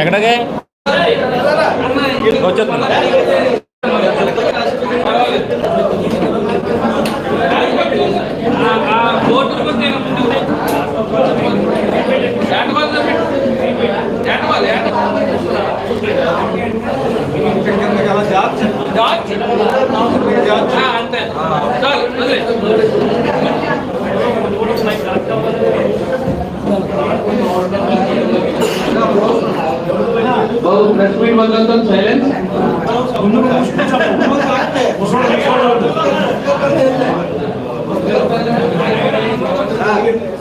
ఎక్కడికి? వచ్చేస్తున్నా. అంతే. చాలు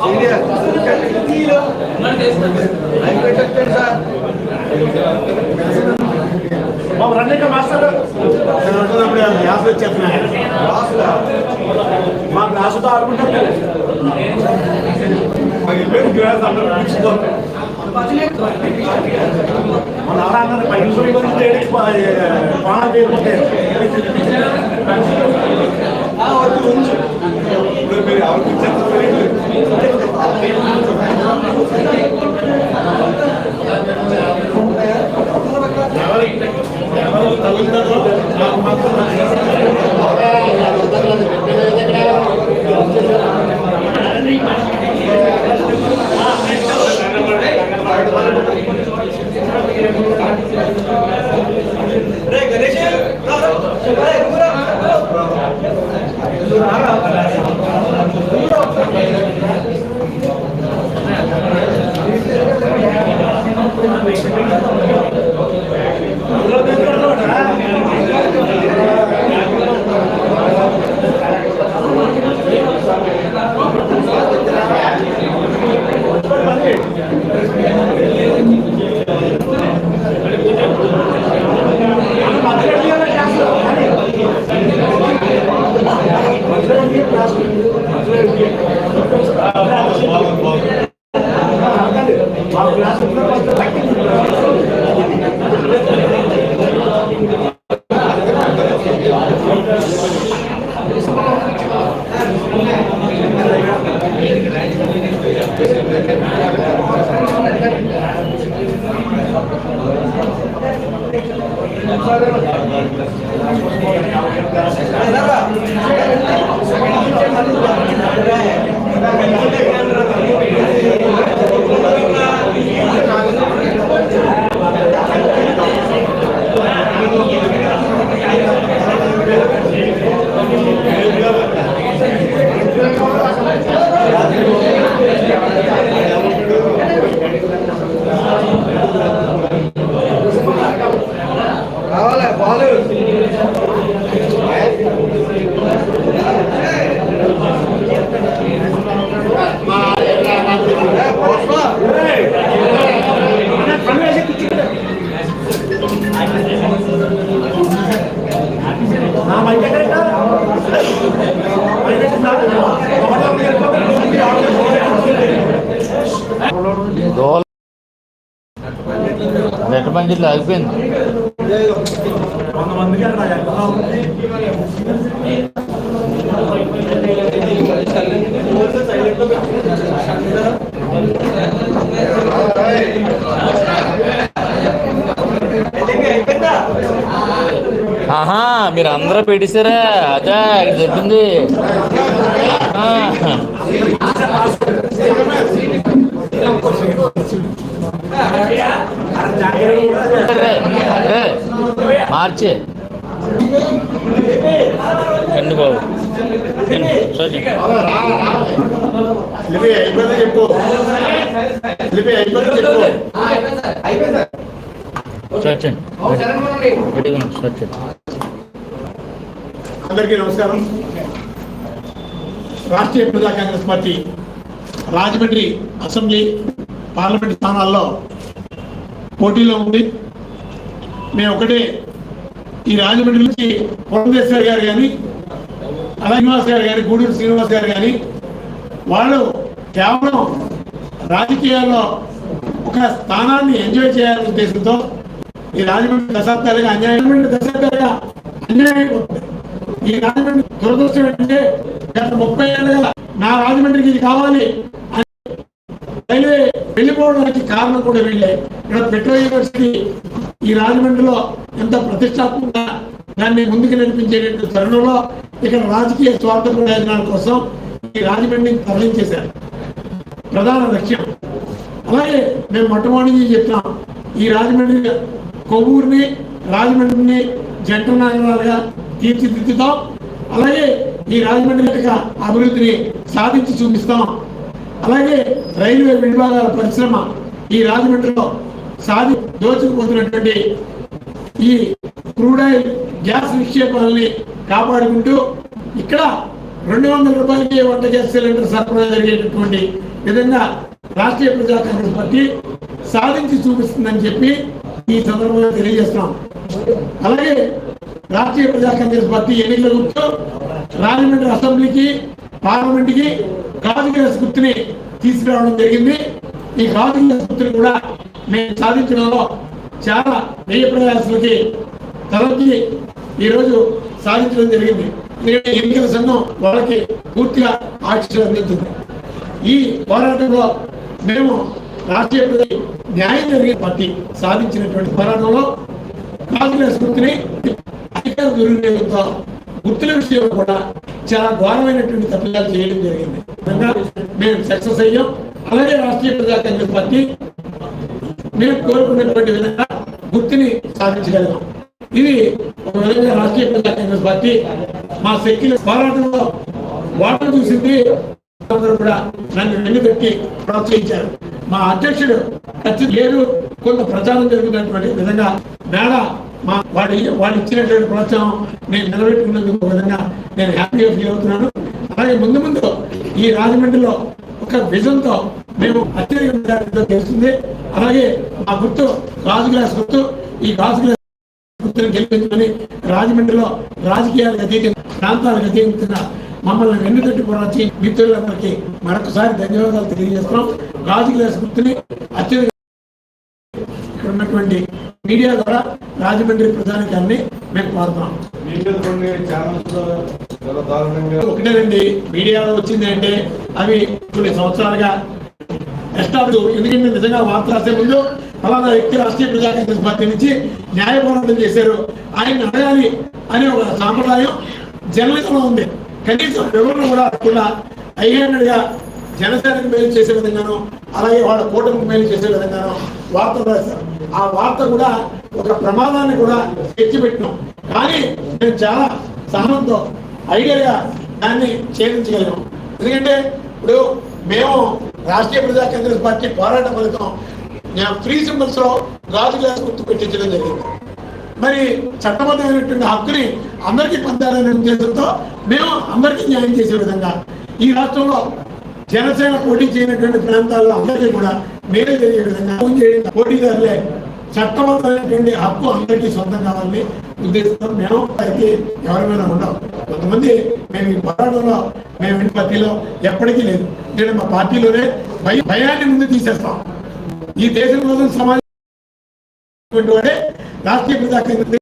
వదిలే. బాబు ప్రెస్ మీట్ మొదలవుతాం సైలెన్స్ గ్యాస్ వచ్చేస్తున్నాయి మా గ్లాసుతో ఆడుకుంటారు గ్లాస్ నా దోల నెట్ మంజిలో ఆగిపోయింది. ఆహా మీరు అందరూ పెట్టేశారా? అదే ఇక్కడ చెప్పింది. మార్చి. ఎండు బాబు? చెప్పు. అందరికీ నమస్కారం. Rashtriya Praja Congress Party Rajahmundry assembly parliament స్థానాల్లో పోటీలో ఉంది మేము ఒకటే ఈ రాజమండ్రి నుంచి పురంధేశ్వర్ గారు కానీ అలా శ్రీనివాస్ గారు కానీ గూడూరు శ్రీనివాస్ గారు కానీ వాళ్ళు కేవలం రాజకీయాల్లో ఒక స్థానాన్ని ఎంజాయ్ చేయాలనే ఉద్దేశంతో ఈ రాజమండ్రి దశాబ్దాలుగా అన్యాయం దశాబ్దాలుగా అన్యాయం అయిపోతుంది. ఈ రాజమండ్రి దురదృష్టం ఏంటంటే గత ముప్పై ఏళ్ళుగా నా రాజమండ్రికి ఇది కావాలి. వెళ్ళిపోవడానికి కారణం కూడా వీళ్ళే. ఇక్కడ పెట్రో యూనివర్సిటీ ఈ రాజమండ్రిలో ఎంత ప్రతిష్టాత్మకంగా దాన్ని ముందుకు నడిపించేటువంటి తరుణంలో ఇక్కడ రాజకీయ స్వార్థ ప్రయోజనాల కోసం ఈ రాజమండ్రిని తరలించేశారు. ప్రధాన లక్ష్యం. అలాగే మేము మొట్టమొదటి చెప్తాం ఈ రాజమండ్రి కొవ్వూరిని రాజమండ్రిని జంట నగరాలుగా తీర్చిదిద్దుతాం. అలాగే ఈ రాజమండ్రి యొక్క అభివృద్ధిని సాధించి చూపిస్తాం. అలాగే రైల్వే విభాగాల పరిశ్రమ ఈ రాజమండ్రిలో సాధి దోచుకుపోతున్నటువంటి ఈ క్రూడ్ ఆయిల్ గ్యాస్ నిక్షేపాలని కాపాడుకుంటూ ఇక్కడ రెండు వందల రూపాయలకి వంట గ్యాస్ సిలిండర్ సరఫరా జరిగేటటువంటి విధంగా రాష్ట్రీయ ప్రజా కాంగ్రెస్ పార్టీ సాధించి చూపిస్తుందని చెప్పి ఈ సందర్భంగా తెలియజేస్తున్నాం. అలాగే రాష్ట్రీయ ప్రజా కాంగ్రెస్ పార్టీ ఎన్నికల గుర్తు రాజమండ్రి అసెంబ్లీకి పార్లమెంట్కి గాజు గ్యాస్ గుర్తుని తీసుకురావడం జరిగింది. ఈ గాజు గ్యాస్ కూడా మేము సాధించడంలో చాలా వ్యయ ప్రయాసాలకి తలకి ఈరోజు సాధించడం జరిగింది. ఎన్నికల సంఘం వాళ్ళకి పూర్తిగా ఆక్షలు అందించింది ఈ పోరాటంలో మేము రాష్ట్రీయ న్యాయం జరిగే పార్టీ సాధించినటువంటి పోరాటంలో కాంగ్రెస్ గుర్తుని అధికార దుర్వినియోగంతో గుర్తుల విషయంలో కూడా చాలా ఘోరమైనటువంటి తప్పిదాలు చేయడం జరిగింది. మేము సక్సెస్ అయ్యాం. అలాగే రాష్ట్రీయ ప్రజా కాంగ్రెస్ పార్టీ మేము కోరుకున్నటువంటి విధంగా గుర్తుని సాధించగలిగాం. ఇది ఒక విధంగా రాష్ట్రీయ ప్రజా కాంగ్రెస్ పార్టీ మా శక్తిని పోరాటంలో వాటర్ చూసింది. అందరూ కూడా నన్ను వెన్నుపెట్టి ప్రోత్సహించారు. మా అధ్యక్షుడు ఖచ్చితంగా లేదు కొంత ప్రచారం జరుగుతున్నటువంటి విధంగా మేడ మా వాడి వాడు ఇచ్చినటువంటి ప్రోత్సాహం నేను నిలబెట్టుకున్నందుకు విధంగా నేను హ్యాపీగా ఫీల్ అవుతున్నాను. అలాగే ముందు ముందు ఈ రాజమండ్రిలో ఒక విజన్తో మేము అత్యధిక తెలుస్తుంది అలాగే మా గుర్తు గాజు గ్లాస్ గుర్తు ఈ గాజు గ్లాస్ గుర్తును గెలిపించమని రాజమండ్రిలో రాజకీయాలకు అతీతంగా ప్రాంతాలకు అతీతంగా మమ్మల్ని వెన్నుతట్టి పోరాచి మిత్రులందరికీ మరొకసారి ధన్యవాదాలు తెలియజేస్తున్నాం. గాజు గ్లాస్ గుర్తుని అత్యధిక ఇక్కడ ఉన్నటువంటి మీడియా ద్వారా రాజమండ్రి ప్రజానికాన్ని మేము దారుణంగా ఒకటేనండి మీడియాలో వచ్చింది అంటే అవి కొన్ని సంవత్సరాలుగా ఎస్టాబ్లు ఎందుకంటే నిజంగా వార్త రాసే ముందు ఫలానా వ్యక్తి రాష్ట్రీయ ప్రజా కాంగ్రెస్ పార్టీ నుంచి న్యాయ పోరాటం చేశారు. ఆయన అడగాలి అనే ఒక సాంప్రదాయం జర్నలిజంలో ఉంది. కనీసం వివరణ కూడా అడగకుండా అయ్యేనట్టుగా జనసేనకు మేలు చేసే విధంగాను అలాగే వాళ్ళ కూటమికి మేలు చేసే విధంగాను వార్తలు రాశారు ఆ వార్త కూడా ఒక ప్రమాదాన్ని కూడా తెచ్చిపెట్టినాం కానీ మేము చాలా సహనంతో ఐడియాగా దాన్ని ఛేదించగలిగాం. ఎందుకంటే ఇప్పుడు మేము రాష్ట్రీయ ప్రజా కాంగ్రెస్ పార్టీ పోరాట ఫలితం ఫ్రీ సింబల్స్లో గ్లాస్ గుర్తు పెట్టించడం జరిగింది. మరి చట్టబద్ధమైనటువంటి హక్కుని అందరికీ పొందాలనే ఉద్దేశంతో మేము అందరికీ న్యాయం చేసే విధంగా ఈ రాష్ట్రంలో జనసేన పోటీ చేయనటువంటి ప్రాంతాల్లో అందరికీ కూడా మేలు జరిగే విధంగా చేయడం. పోటీదారులే. చట్టబద్ధమైనటువంటి హక్కు అందరికీ సొంతం కావాలని ఉద్దేశంతో మేము అయితే ఎవరి మీద ఉండవు కొంతమంది మేము ఈ పోరాటంలో మేము ఇంటి పార్టీలో ఎప్పటికీ లేదు. నేను మా పార్టీలోనే భయ భయాన్ని ముందు తీసేస్తాం. ఈ దేశం కోసం సమాజం రాష్ట్రీయ ప్రజా కాంగ్రెస్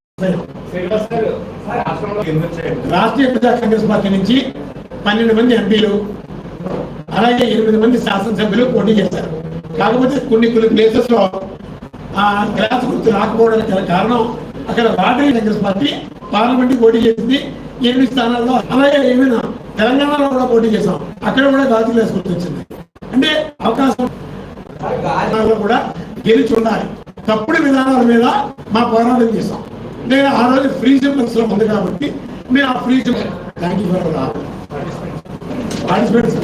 రాష్ట్రీయ ప్రజా కాంగ్రెస్ పార్టీ నుంచి పన్నెండు మంది ఎంపీలు అలాగే ఎనిమిది మంది శాసనసభ్యులు పోటీ చేశారు. కాకపోతే కొన్ని కొన్ని ప్లేసెస్లో ఆ గ్లాస్ గుర్తు రాకపోవడానికి గల కారణం అక్కడ రాష్ట్రీయ కాంగ్రెస్ పార్టీ పార్లమెంట్ పోటీ చేసింది. ఎనిమిది స్థానాల్లో అలాగే ఏమైనా తెలంగాణలో కూడా పోటీ చేసాం. అక్కడ కూడా గాజు గ్లాస్ గుర్తు వచ్చింది అంటే అవకాశం కూడా గెలిచి ఉండాలి. తప్పుడు విధానాల మీద మా పోరాటం చేసాం నేను ఆ రోజు ఫ్రీ సింబల్స్లో ఉంది కాబట్టి మీరు ఆ free thank you for participates